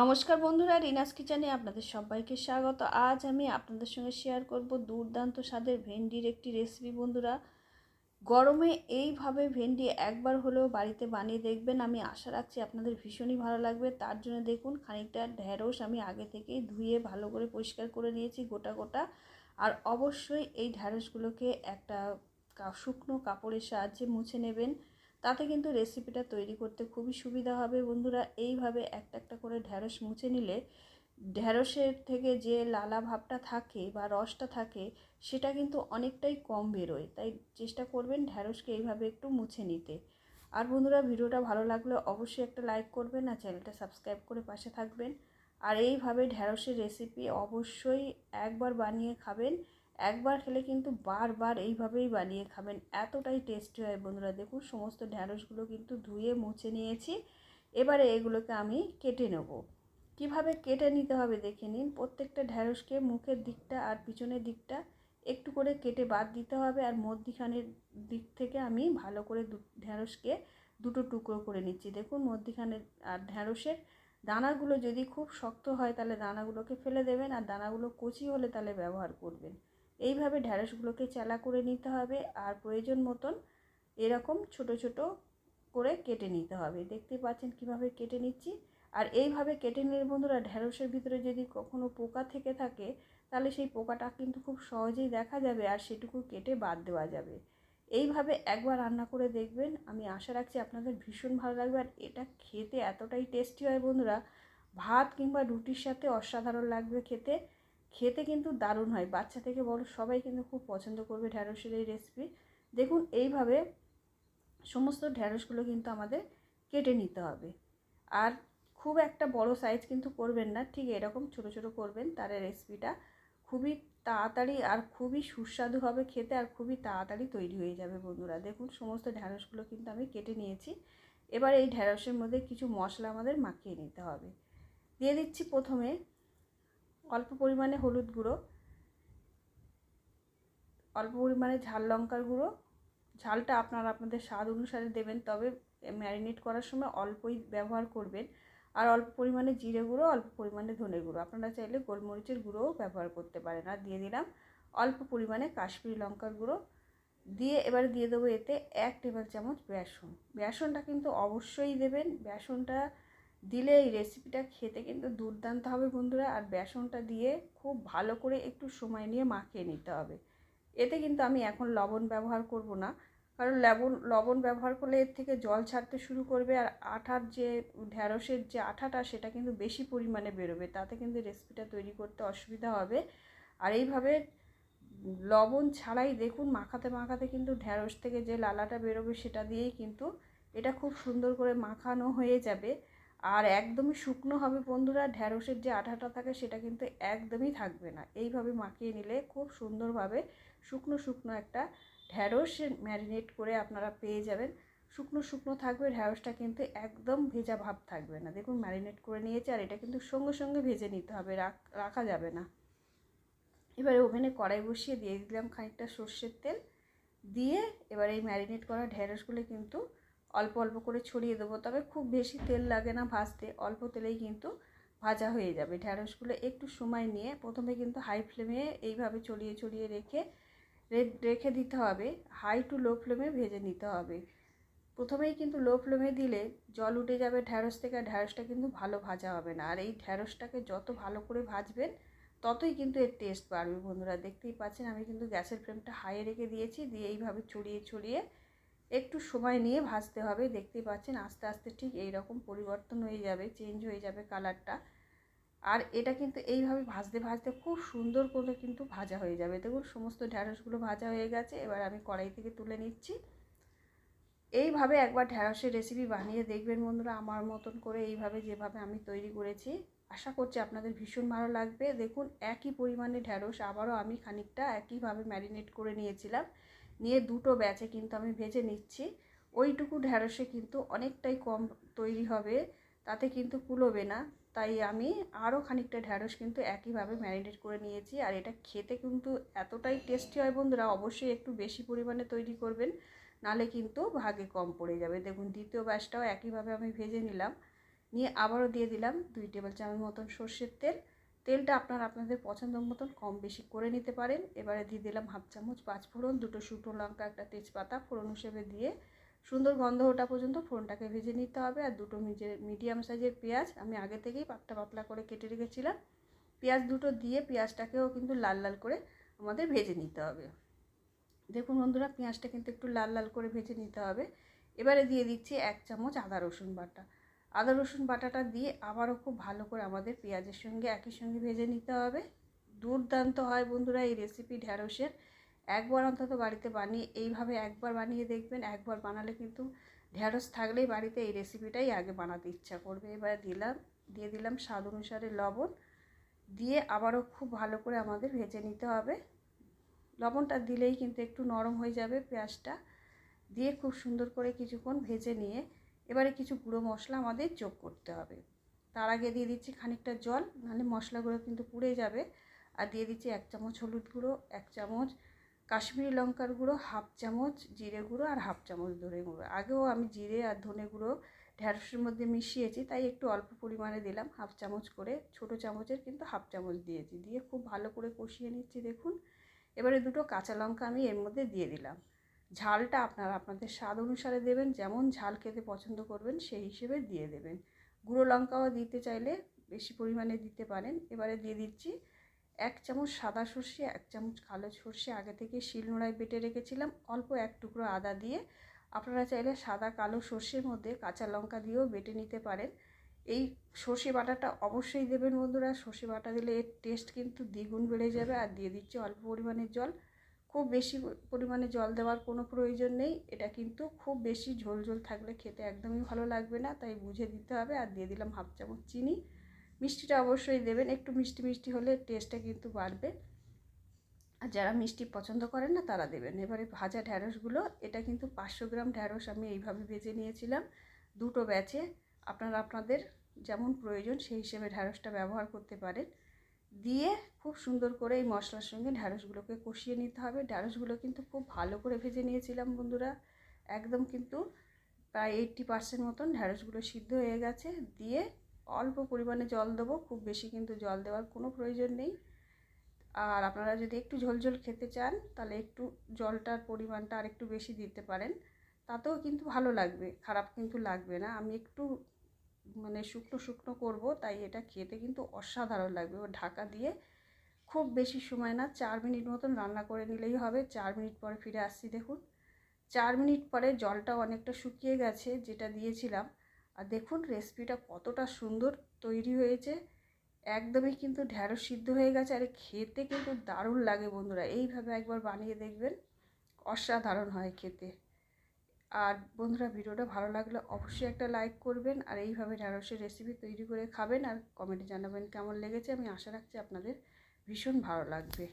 নমস্কার বন্ধুরা, রিনাস কিচেনে আপনাদের সবাইকে স্বাগত। আজ আমি আপনাদের সঙ্গে শেয়ার করব দুর্দান্ত স্বাদের ভেন্ডির একটি রেসিপি বন্ধুরা। গরমে এইভাবে ভেন্ডি একবার হলেও বাড়িতে বানিয়ে দেখবেন, আমি আশা রাখছি আপনাদের ভীষণই ভালো লাগবে। তার জন্য দেখুন, খানিকটা ঢ্যাঁড়স আমি আগে থেকেই ধুয়ে ভালো করে পরিষ্কার করে নিয়েছি গোটা গোটা। আর অবশ্যই এই ঢ্যাঁড়সগুলোকে একটা শুকনো কাপড়ের সাহায্যে মুছে নেবেন। তাতে কিন্তু রেসিপিটা তৈরি করতে খুবই সুবিধা হবে। বন্ধুরা, এইভাবে একটা একটা করে ঢ্যাঁড়স মুছে নিলে ঢ্যাঁড়সের থেকে যে লালা ভাবটা থাকে বা রসটা থাকে, সেটা কিন্তু অনেকটাই কম বেরোয়। তাই চেষ্টা করবেন ঢ্যাঁড়সকে এইভাবে একটু মুছে নিতে। আর বন্ধুরা, ভিডিওটা ভালো লাগলে অবশ্যই একটা লাইক করবেন আর চ্যানেলটা সাবস্ক্রাইব করে পাশে থাকবেন। আর এইভাবে ঢ্যাঁড়সের রেসিপি অবশ্যই একবার বানিয়ে খাবেন। একবার খেলে কিন্তু বারবার এইভাবেই বানিয়ে খাবেন। এতটাই টেস্টি হয় বন্ধুরা। দেখুন, সমস্ত ঢ্যাঁড়সগুলো কিন্তু ধুয়ে মুছে নিয়েছি। এবারে এগুলোকে আমি কেটে নেব। কীভাবে কেটে নিতে হবে দেখে নিন। প্রত্যেকটা ঢ্যাঁড়সকে মুখের দিকটা আর পিছনের দিকটা একটু করে কেটে বাদ দিতে হবে আর মধ্যিখানের দিক থেকে আমি ভালো করে ঢ্যাঁড়সকে দুটো টুকরো করে নিচ্ছি। দেখুন, মধ্যিখানের আর ঢ্যাঁড়সের দানাগুলো যদি খুব শক্ত হয় তাহলে দানাগুলোকে ফেলে দেবেন আর দানাগুলো কচি হলে তাহলে ব্যবহার করবেন। এইভাবে ঢ্যাঁড়সগুলোকে চালা করে নিতে হবে আর প্রয়োজন মতন এরকম ছোট ছোট করে কেটে নিতে হবে। দেখতে পাচ্ছেন কীভাবে কেটে নিচ্ছি। আর এইভাবে কেটে নিলে বন্ধুরা ঢ্যাঁড়সের ভিতরে যদি কখনো পোকা থেকে থাকে, তাহলে সেই পোকাটা কিন্তু খুব সহজেই দেখা যাবে আর সেটুকু কেটে বাদ দেওয়া যাবে। এইভাবে একবার রান্না করে দেখবেন। আমি আশা রাখছি আপনাদের ভীষণ ভালো লাগবে আর এটা খেতে এতটাই টেস্টি হয় বন্ধুরা। ভাত কিংবা রুটির সাথে অসাধারণ লাগবে খেতে। খেতে কিন্তু দারুণ হয়। বাচ্চা থেকে বড় সবাই কিন্তু খুব পছন্দ করবে ঢ্যাঁড়সের এই রেসিপি দেখুন, এইভাবে সমস্ত ঢ্যাঁড়সগুলো কিন্তু আমাদের কেটে নিতে হবে। আর খুব একটা বড় সাইজ কিন্তু করবেন না। ঠিক এরকম ছোট ছোট করবেন তার রেসিপিটা খুবই তাড়াতাড়ি আর খুবই সুস্বাদু হবে খেতে আর খুবই তাড়াতাড়ি তৈরি হয়ে যাবে বন্ধুরা। দেখুন, সমস্ত ঢ্যাঁড়সগুলো কিন্তু আমি কেটে নিয়েছি। এবার এই ঢ্যাঁড়সের মধ্যে কিছু মশলা আমাদের মাখিয়ে নিতে হবে। দিয়ে দিচ্ছি প্রথমে অল্প পরিমাণে হলুদ গুঁড়ো, অল্প পরিমাণে ঝাল লঙ্কার গুঁড়ো। ঝালটা আপনারা আপনাদের স্বাদ অনুসারে দেবেন, তবে ম্যারিনেট করার সময় অল্পই ব্যবহার করবেন। আর অল্প পরিমাণে জিরে গুঁড়ো, অল্প পরিমাণে ধনে গুঁড়ো। আপনারা চাইলে গোলমরিচের গুঁড়োও ব্যবহার করতে পারেন। আর দিয়ে দিলাম অল্প পরিমাণে কাশ্মীরি লঙ্কার গুঁড়ো। দিয়ে এবারে দিয়ে দেবো এতে এক টেবিল চামচ বেসন। বেসনটা কিন্তু অবশ্যই দেবেন। বেসনটা দিলে এই রেসিপিটা খেতে কিন্তু দুর্দান্ত হবে বন্ধুরা। আর বেসনটা দিয়ে খুব ভালো করে একটু সময় নিয়ে মাখিয়ে নিতে হবে। এতে কিন্তু আমি এখন লবণ ব্যবহার করব না। কারণ লবণ লবণ ব্যবহার করলে এর থেকে জল ছাড়তে শুরু করবে আর আঠার যে ঢ্যাঁড়সের যে আঠাটা, সেটা কিন্তু বেশি পরিমাণে বেরোবে। তাতে কিন্তু রেসিপিটা তৈরি করতে অসুবিধা হবে। আর এইভাবে লবণ ছাড়াই দেখুন, মাখাতে মাখাতে কিন্তু ঢ্যাঁড়স থেকে যে লালাটা বেরোবে, সেটা দিয়েই কিন্তু এটা খুব সুন্দর করে মাখানো হয়ে যাবে। আর একদমই শুকনো হবে বন্ধুরা, ঢ্যাঁড়সের যে আঠাটা থাকে সেটা কিন্তু একদমই থাকবে না। এইভাবে মাখিয়ে নিলে খুব সুন্দরভাবে শুকনো শুকনো একটা ঢ্যাঁড়স ম্যারিনেট করে আপনারা পেয়ে যাবেন। শুকনো শুকনো থাকবে, ঢ্যাঁড়সটা কিন্তু একদম ভেজা ভাব থাকবে না। দেখুন, ম্যারিনেট করে নিয়েছে আর এটা কিন্তু সঙ্গে সঙ্গে ভেজে নিতে হবে, রাখা যাবে না। এবারে ওভেনে কড়াই বসিয়ে দিয়ে দিলাম খানিকটা সর্ষের তেল। দিয়ে এবার এই ম্যারিনেট করা ঢ্যাঁড়সগুলো কিন্তু অল্প অল্প করে ছড়িয়ে দেবো। তবে খুব বেশি তেল লাগে না ভাজতে, অল্প তেলেই কিন্তু ভাজা হয়ে যাবে। ঢ্যাঁড়সগুলো একটু সময় নিয়ে প্রথমে কিন্তু হাই ফ্লেমে এইভাবে ছড়িয়ে ছড়িয়ে রেখে রেখে দিতে হবে। হাই টু লো ফ্লেমে ভেজে নিতে হবে। প্রথমেই কিন্তু লো ফ্লেমে দিলে জল উঠে যাবে ঢ্যাঁড়স থেকে ঢ্যাঁড়সটা কিন্তু ভালো ভাজা হবে না। আর এই ঢ্যাঁড়সটাকে যত ভালো করে ভাজবেন, ততই কিন্তু এর টেস্ট বাড়বে। বন্ধুরা, দেখতেই পাচ্ছেন আমি কিন্তু গ্যাসের ফ্লেমটা হাই রেখে দিয়েছি। দিয়ে এইভাবে ছড়িয়ে ছড়িয়ে একটু সময় নিয়ে ভাজতে হবে। দেখতেই পাচ্ছেন আস্তে আস্তে ঠিক এই রকম পরিবর্তন হয়ে যাবে চেঞ্জ হয়ে যাবে কালারটা আর এটা কিন্তু এইভাবে ভাজতে ভাজতে খুব সুন্দর করে কিন্তু ভাজা হয়ে যাবে। দেখুন সমস্ত ঢ্যাঁড়সগুলো ভাজা হয়ে গেছে। এবার আমি কড়াই থেকে তুলে নিচ্ছি। এইভাবে একবার ঢ্যাঁড়সের রেসিপি বানিয়ে দেখবেন বন্ধুরা, আমার মতন করে এইভাবে যেভাবে আমি তৈরি করেছি। আশা করছি আপনাদের ভীষণ ভালো লাগবে। দেখুন একই পরিমাণে ঢ্যাঁড়স আবারও আমি খানিকটা একইভাবে ম্যারিনেট করে নিয়েছিলাম। নিয়ে দুটো ব্যাচে কিন্তু আমি ভেজে নিচ্ছি। ওইটুকু ঢ্যাঁড়সে কিন্তু অনেকটাই কম তৈরি হবে, তাতে কিন্তু কুলোবে না। তাই আমি আরও খানিকটা ঢ্যাঁড়স কিন্তু একইভাবে ম্যারিনেট করে নিয়েছি। আর এটা খেতে কিন্তু এতটাই টেস্টি হয় বন্ধুরা, অবশ্যই একটু বেশি পরিমাণে তৈরি করবেন, নালে কিন্তু ভাগে কম পড়ে যাবে। দেখুন, দ্বিতীয় ব্যাচটাও একইভাবে আমি ভেজে নিলাম। নিয়ে আবারও দিয়ে দিলাম দুই টেবিল চামচ মতন সর্ষের তেল। তেলটা আপনারা আপনাদের পছন্দ মতন কম বেশি করে নিতে পারেন। এবারে দিয়ে দিলাম হাফ চামচ পাঁচ ফোড়ন, দুটো শুকনো লঙ্কা, একটা তেজপাতা। ফোড়ন হিসেবে দিয়ে সুন্দর গন্ধ ওঠা পর্যন্ত ফোড়নটাকে ভেজে নিতে হবে আর দুটো মিজে মিডিয়াম সাইজের পেঁয়াজ। আমি আগে থেকেই পাতলা পাতলা করে কেটে রেখেছিলাম। পেঁয়াজ দুটো দিয়ে পেঁয়াজটাকেও কিন্তু লাল লাল করে আমাদের ভেজে নিতে হবে। দেখুন বন্ধুরা, পেঁয়াজটা কিন্তু একটু লাল লাল করে ভেজে নিতে হবে। এবারে দিয়ে দিচ্ছি এক চামচ আদা রসুন বাটা। আদা, রসুন বাটাটা দিয়ে আবারও খুব ভালো করে আমাদের পেঁয়াজের সঙ্গে একই সঙ্গে ভেজে নিতে হবে। দুর্দান্ত হয় বন্ধুরা এই রেসিপি ঢ্যাঁড়সের একবার অন্তত বাড়িতে বানিয়ে, এইভাবে একবার বানিয়ে দেখবেন, একবার বানালে কিন্তু ঢ্যাঁড়স থাকলেই বাড়িতে এই রেসিপিটাই আগে বানাতে ইচ্ছা করবে। এবার দিলাম, দিয়ে দিলাম স্বাদ অনুসারে লবণ। দিয়ে আবারও খুব ভালো করে আমাদের ভেজে নিতে হবে। লবণটা দিলেই কিন্তু একটু নরম হয়ে যাবে পেঁয়াজটা। দিয়ে খুব সুন্দর করে কিছুক্ষণ ভেজে নিয়ে এবারে কিছু গুঁড়ো মশলা আমাদের যোগ করতে হবে। তার আগে দিয়ে দিচ্ছি খানিকটা জল, নাহলে মশলাগুলো কিন্তু পুড়ে যাবে। আর দিয়ে দিচ্ছি এক চামচ হলুদ গুঁড়ো, এক চামচ কাশ্মীরি লঙ্কার গুঁড়ো, হাফ চামচ জিরে গুঁড়ো আর হাফ চামচ ধনে গুঁড়ো। আগেও আমি জিরে আর ধনে গুঁড়ো ঢ্যাঁড়সের মধ্যে মিশিয়েছি, তাই একটু অল্প পরিমাণে দিলাম, হাফ চামচ করে। ছোট চামচের কিন্তু হাফ চামচ দিয়েছি। দিয়ে খুব ভালো করে কষিয়ে নিচ্ছি, দেখুন। এবারে দুটো কাঁচা লঙ্কা আমি এর মধ্যে দিয়ে দিলাম। ঝালটা আপনারা আপনাদের স্বাদ অনুসারে দেবেন, যেমন ঝাল খেতে পছন্দ করবেন সেই হিসেবে দিয়ে দেবেন। গুঁড়ো লঙ্কাও দিতে চাইলে বেশি পরিমাণে দিতে পারেন। এবারে দিয়ে দিচ্ছি এক চামচ সাদা সর্ষে, এক চামচ কালো সর্ষে। আগে থেকে শিলনোড়ায় বেটে রেখেছিলাম, অল্প এক টুকরো আদা দিয়ে। আপনারা চাইলে সাদা কালো সর্ষের মধ্যে কাঁচা লঙ্কা দিয়েও বেটে নিতে পারেন। এই সর্ষে বাটাটা অবশ্যই দেবেন বন্ধুরা। সর্ষে বাটা দিলে এর টেস্ট কিন্তু দ্বিগুণ বেড়ে যাবে। আর দিয়ে দিচ্ছি অল্প পরিমাণে জল। খুব বেশি পরিমাণে জল দেওয়ার কোনো প্রয়োজন নেই। এটা কিন্তু খুব বেশি ঝোল ঝোল থাকলে খেতে একদমই ভালো লাগবে না, তাই বুঝে দিতে হবে। আর দিয়ে দিলাম হাফ চামচ চিনি। মিষ্টিটা অবশ্যই দেবেন। একটু মিষ্টি মিষ্টি হলে টেস্টটা কিন্তু বাড়বে। আর যারা মিষ্টি পছন্দ করেন না, তারা দেবেন। এবারে ভাজা ঢ্যাঁড়সগুলো এটা কিন্তু পাঁচশো গ্রাম ঢ্যাঁড়স আমি এইভাবে ভেজে নিয়েছিলাম। দুটো ব্যাচে। আপনারা আপনাদের যেমন প্রয়োজন সেই হিসেবে ঢ্যাঁড়সটা ব্যবহার করতে পারেন। দিয়ে খুব সুন্দর করে এই মশলার সঙ্গে ঢ্যাঁড়সগুলোকে কষিয়ে নিতে হবে। ঢ্যাঁড়সগুলো কিন্তু খুব ভালো করে ভেজে নিয়েছিলাম বন্ধুরা। একদম কিন্তু প্রায় এইট্টি পার্সেন্ট মতন ঢ্যাঁড়সগুলো সিদ্ধ হয়ে গেছে। দিয়ে অল্প পরিমাণে জল দেবো, খুব বেশি কিন্তু জল দেওয়ার কোনো প্রয়োজন নেই। আর আপনারা যদি একটু ঝোলঝোল খেতে চান, তাহলে একটু জলটার পরিমাণটা আর একটু বেশি দিতে পারেন। তাতেও কিন্তু ভালো লাগবে, খারাপ কিন্তু লাগবে না। আমি একটু মানে শুকনো শুকনো করব, তাই এটা খেতে কিন্তু অসাধারণ লাগবে। ও ঢাকা দিয়ে খুব বেশি সময় না, চার মিনিট মতন রান্না করে নিলেই হবে। চার মিনিট পরে ফিরে আসছি, দেখুন। চার মিনিট পরে জলটা অনেকটা শুকিয়ে গেছে, যেটা দিয়েছিলাম। আর দেখুন, রেসিপিটা কতটা সুন্দর তৈরি হয়েছে। একদমই কিন্তু ঢ্যাঁড়স সিদ্ধ হয়ে গেছে, আর খেতে কিন্তু দারুণ লাগে বন্ধুরা। এইভাবে একবার বানিয়ে দেখবেন, অসাধারণ হয় খেতে। আর বন্ধুরা ভিডিওটা ভালো লাগলে অবশ্যই একটা লাইক করবেন আর এইভাবে ঢ্যাঁড়সের রেসিপি তৈরি করে খাবেন আর কমেন্টে জানাবেন কেমন লেগেছে। আমি আশা রাখছি আপনাদের ভীষণ ভালো লাগবে।